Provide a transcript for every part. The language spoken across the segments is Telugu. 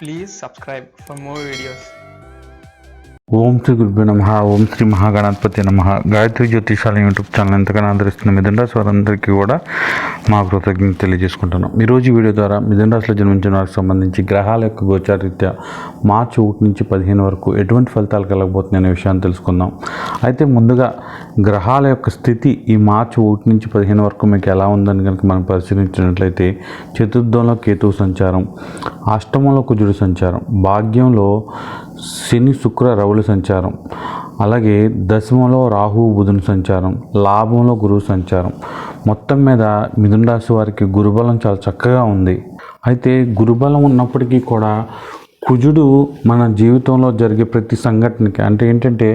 Please subscribe for more videos ఓం శ్రీ గురుభ్యో నమ ఓం శ్రీ మహాగణాధిపతి నమ. గాయత్రి జ్యోతిషాల యూట్యూబ్ ఛానల్ ఎంతగానో ఆదరిస్తున్న మిథున రాశి వారందరికీ కూడా మా కృతజ్ఞత తెలియజేసుకుంటున్నాం. ఈరోజు వీడియో ద్వారా మిథున రాశిలో జన్మించిన వారికి సంబంధించి గ్రహాల యొక్క గోచారీత్యా మార్చి ఒకటి నుంచి పదిహేను వరకు ఎటువంటి ఫలితాలు కలగబోతున్నాయి అనే విషయాన్ని తెలుసుకుందాం. అయితే ముందుగా గ్రహాల యొక్క స్థితి ఈ మార్చి ఒకటి నుంచి పదిహేను వరకు మీకు ఎలా ఉందని కనుక మనం పరిశీలించినట్లయితే చతుర్థంలో కేతువు సంచారం అష్టమంలో కుజుడు సంచారం భాగ్యంలో శని శుక్ర రవుల సంచారం అలాగే దశమంలో రాహు బుధుని సంచారం లాభంలో గురువు సంచారం. మొత్తం మీద మిథున రాశి వారికి గురుబలం చాలా చక్కగా ఉంది. అయితే గురుబలం ఉన్నప్పటికీ కూడా కుజుడు మన జీవితంలో జరిగే ప్రతి సంఘటనకి అంటే ఏంటంటే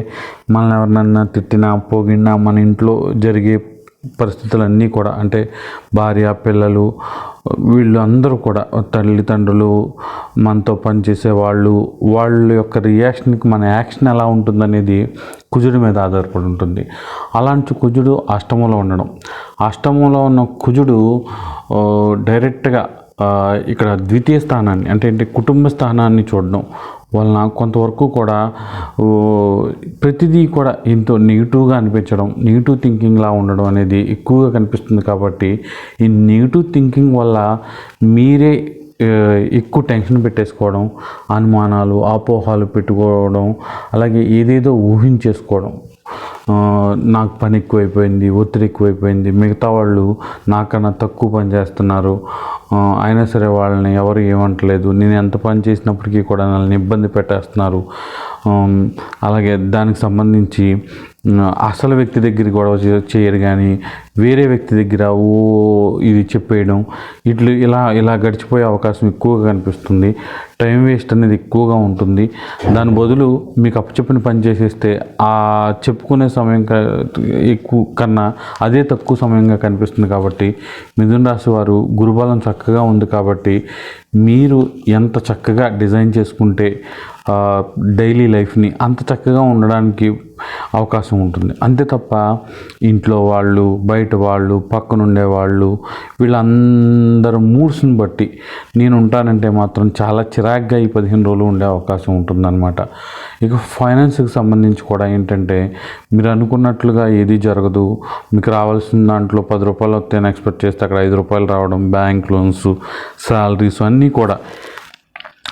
మనల్ని ఎవరినన్నా తిట్టినా పోగినా మన ఇంట్లో జరిగే పరిస్థితులన్నీ కూడా అంటే భార్య పిల్లలు వీళ్ళు అందరూ కూడా తల్లిదండ్రులు మనతో పనిచేసే వాళ్ళు వాళ్ళ యొక్క రియాక్షన్కి మన యాక్షన్ ఎలా ఉంటుందనేది కుజుడి మీద ఆధారపడి ఉంటుంది. అలాంటి కుజుడు అష్టమంలో ఉండడం. అష్టమంలో ఉన్న కుజుడు డైరెక్ట్గా ఇక్కడ ద్వితీయ స్థానాన్ని అంటే ఏంటి కుటుంబ స్థానాన్ని చూడడం వలన కొంతవరకు కూడా ప్రతిదీ కూడా ఎంతో నెగిటివ్గా అనిపించడం నెగిటివ్ థింకింగ్లా ఉండడం అనేది ఎక్కువగా కనిపిస్తుంది కాబట్టి ఈ నెగిటివ్ థింకింగ్ వల్ల మీరే ఎక్కువ టెన్షన్ పెట్టేసుకోవడం అనుమానాలు అపోహాలు పెట్టుకోవడం అలాగే ఏదేదో ఊహించేసుకోవడం. నాకు పని ఎక్కువైపోయింది ఒత్తిడి ఎక్కువైపోయింది మిగతా వాళ్ళు నాకన్నా తక్కువ పని చేస్తున్నారు. అయినా సరే వాళ్ళని ఎవరు ఏమంటలేదు. నేను ఎంత పని చేసినప్పటికీ కూడా నన్ను ఇబ్బంది పెట్టేస్తున్నారు. అలాగే దానికి సంబంధించి అసలు వ్యక్తి దగ్గర గొడవ చేయరు కానీ వేరే వ్యక్తి దగ్గర ఓ ఇది చెప్పేయడం ఇట్లు ఇలా ఇలా గడిచిపోయే అవకాశం ఎక్కువగా కనిపిస్తుంది. టైం వేస్ట్ అనేది ఎక్కువగా ఉంటుంది. దాని బదులు మీకు అప్పచెప్పిన పని చేసేస్తే ఆ చెప్పుకునే సమయం క- ఎక్కువ కన్నా అదే తక్కువ సమయంగా కనిపిస్తుంది కాబట్టి మిథున రాశి వారు గురుబలం చక్కగా ఉంది కాబట్టి మీరు ఎంత చక్కగా డిజైన్ చేసుకుంటే డైలీ లైఫ్ని అంత చక్కగా ఉండడానికి అవకాశం ఉంటుంది. అంతే తప్ప ఇంట్లో వాళ్ళు బయట వాళ్ళు పక్కనుండే వాళ్ళు వీళ్ళందరూ మూడ్స్ని బట్టి నేను ఉంటానంటే మాత్రం చాలా చిరాగ్గా ఈ పదిహేను రోజులు ఉండే అవకాశం ఉంటుందన్నమాట. ఇక ఫైనాన్స్కి సంబంధించి కూడా ఏంటంటే మీరు అనుకున్నట్లుగా ఏది జరగదు. మీకు రావాల్సిన దాంట్లో పది రూపాయలు వస్తే ఎక్స్పెక్ట్ చేస్తే అక్కడ ఐదు రూపాయలు రావడం బ్యాంక్ లోన్స్ శాలరీస్ అన్నీ కూడా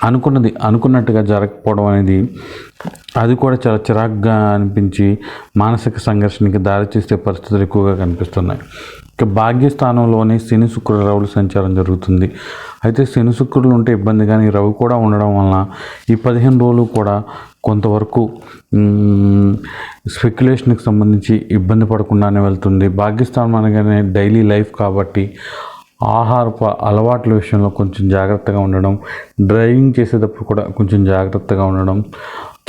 అనుకున్నది అనుకున్నట్టుగా జరగకపోవడం అనేది అది కూడా చాలా చిరాగ్గా అనిపించి మానసిక సంఘర్షణకి దారి చేసే పరిస్థితులు ఎక్కువగా కనిపిస్తున్నాయి. ఇక భాగ్యస్థానంలోనే శని శుక్ర రవుల సంచారం జరుగుతుంది. అయితే శని శుక్రులు ఉంటే ఇబ్బంది కానీ రవి కూడా ఉండడం వలన ఈ పదిహేను రోజులు కూడా కొంతవరకు స్పెక్యులేషన్కి సంబంధించి ఇబ్బంది పడకుండానే వెళ్తుంది. భాగ్యస్థానం అనగానే డైలీ లైఫ్ కాబట్టి ఆహారపు అలవాట్ల విషయంలో కొంచెం జాగ్రత్తగా ఉండడం డ్రైవింగ్ చేసేటప్పుడు కూడా కొంచెం జాగ్రత్తగా ఉండడం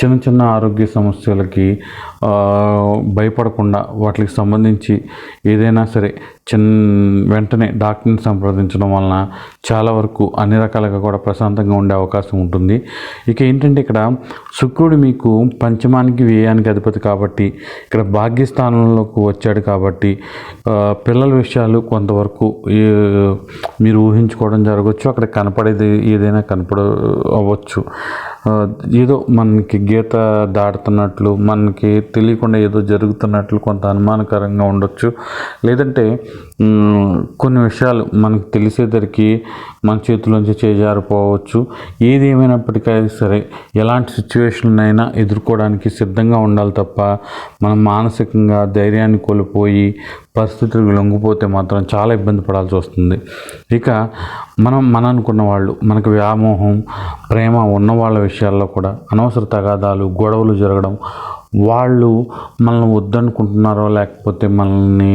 చిన్న చిన్న ఆరోగ్య సమస్యలకి భయపడకుండా వాటికి సంబంధించి ఏదైనా సరే చిన్న వెంటనే డాక్టర్ని సంప్రదించడం వలన చాలా వరకు అన్ని రకాలుగా కూడా ప్రశాంతంగా ఉండే అవకాశం ఉంటుంది. ఇక ఏంటంటే ఇక్కడ శుక్రుడు మీకు పంచమానికి వ్యయానికి అధిపతి కాబట్టి ఇక్కడ భాగ్యస్థానంలోకి వచ్చాడు కాబట్టి పిల్లల విషయాలు కొంతవరకు మీరు ఊహించుకోవడం జరగవచ్చు. అక్కడ కనపడేది ఏదైనా కనపడ అవ్వచ్చు. ఏదో మనకి గీత దాటుతున్నట్లు మనకి తెలియకుండా ఏదో జరుగుతున్నట్లు కొంత అనుమానకరంగా ఉండొచ్చు. లేదంటే కొన్ని విషయాలు మనకు తెలిసేసరికి మన చేతిలోంచి చేజారిపోవచ్చు. ఏది ఏమైనప్పటికీ సరే ఎలాంటి సిచ్యువేషన్ అయినా ఎదుర్కోవడానికి సిద్ధంగా ఉండాలి తప్ప మనం మానసికంగా ధైర్యాన్ని కోల్పోయి పరిస్థితులు లొంగిపోతే మాత్రం చాలా ఇబ్బంది పడాల్సి వస్తుంది. ఇక మనం మన అనుకున్న వాళ్ళు మనకు వ్యామోహం ప్రేమ ఉన్న వాళ్ళ విషయాల్లో కూడా అనవసర తగాదాలు గొడవలు జరగడం వాళ్ళు మనల్ని వద్దనుకుంటున్నారో లేకపోతే మనల్ని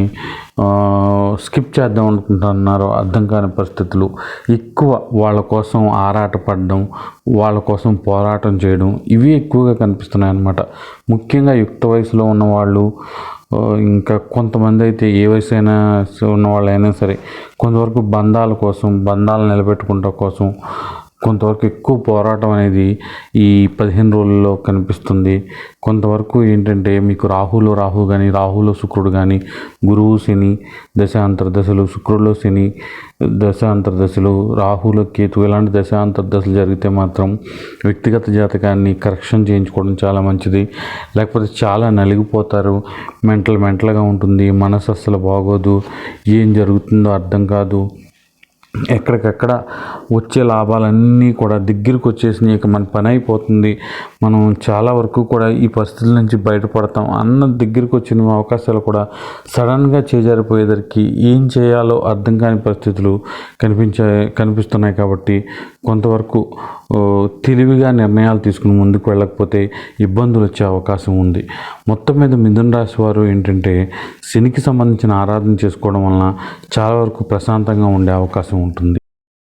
స్కిప్ చేద్దాం అనుకుంటున్నారో అర్థం కాని పరిస్థితులు ఎక్కువ వాళ్ళ కోసం ఆరాటపడడం వాళ్ళ కోసం పోరాటం చేయడం ఇవి ఎక్కువగా కనిపిస్తున్నాయి అన్నమాట ముఖ్యంగా యుక్త వయసులో ఉన్న వాళ్ళు ఇంకా కొంతమంది అయితే ఏ వయసు అయినా ఉన్న వాళ్ళైనా సరే కొంతవరకు బంధాల కోసం బంధాలు నిలబెట్టుకుంటా కోసం కొంతవరకు ఎక్కువ పోరాటం అనేది ఈ పదిహేను రోజుల్లో కనిపిస్తుంది. కొంతవరకు ఏంటంటే మీకు రాహులో రాహు కానీ రాహులో శుక్రుడు కానీ గురువు శని దశాంతర దశలు శుక్రుడిలో శని దశాంతర దశలు రాహులో కేతు ఇలాంటి దశాంతర దశలు జరిగితే మాత్రం వ్యక్తిగత జాతకాన్ని కరెక్షన్ చేయించుకోవడం చాలా మంచిది. లేకపోతే చాలా నలిగిపోతారు. మెంటల్ మెంటల్గా ఉంటుంది. మనసు అస్సలు బాగోదు. ఏం జరుగుతుందో అర్థం కాదు. ఎక్కడికక్కడ వచ్చే లాభాలన్నీ కూడా దగ్గరికి వచ్చేసినాయి. ఇక మన పని అయిపోతుంది. మనం చాలా వరకు కూడా ఈ పరిస్థితుల నుంచి బయటపడతాం. అన్న దగ్గరికి వచ్చిన అవకాశాలు కూడా సడన్గా చేజారిపోయేదరికి ఏం చేయాలో అర్థం కాని పరిస్థితులు కనిపించే కనిపిస్తున్నాయి కాబట్టి కొంతవరకు తెలివిగా నిర్ణయాలు తీసుకుని ముందుకు వెళ్ళకపోతే ఇబ్బందులు వచ్చే అవకాశం ఉంది. మొత్తం మీద మిథున రాశి వారు ఏంటంటే శనికి సంబంధించిన ఆరాధన చేసుకోవడం వలన చాలా వరకు ప్రశాంతంగా ఉండే అవకాశం ఉంటుంది.